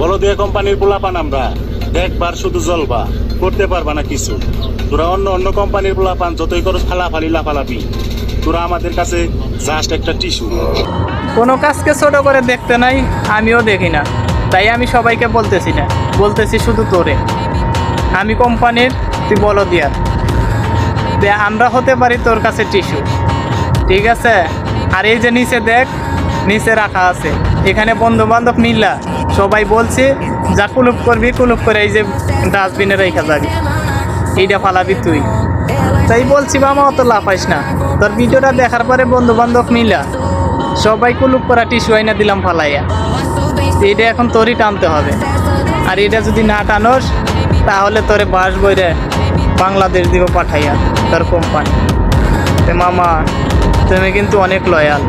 বলো দিয়ে কোম্পানির পোলাপান আমরা। দেখবার শুধু জলবা করতে পারবা না কিছু। তোরা অন্য অন্য কোম্পানির পোলাপান যতই করো, ফালাফালি, লাফালাফি। তোরা আমাদের কাছে জাস্ট একটা টিস্যু কোনো কাজকে ছোট করে দেখতে নাই, আমিও দেখি না। তাই আমি সবাইকে বলতেছি না। বলতেছি শুধু তোরে। আমি কোম্পানির, তুই বলো দিয়ার আমরা হতে পারি তোর কাছে টিস্যু ঠিক আছে? আর এই যে নিচে দেখ নিচে রাখা আছে। এখানে বন্ধু বান্ধব মিল্লা, সবাই বলছে, যা কুলুপ করবি, কুলুপ করে এই যে ডাস্টবিনে রেখা যাবি। এইটা ফালাবি তুই। তাই বলছি বাবা অত লাফাইস না। তোর ভিডিওটা দেখার পরে বন্ধু বান্ধব মিলা সবাই কুলুপ করা টিস্যু আইনা দিলাম ফালাইয়া। এটা এখন তোরই টানতে হবে। আর এটা যদি না টানোস, তাহলে তোরে বাস বইরে বাংলাদেশ দিব পাঠাইয়া তোর কোম্পানি মামা, তুমি কিন্তু অনেক লয়াল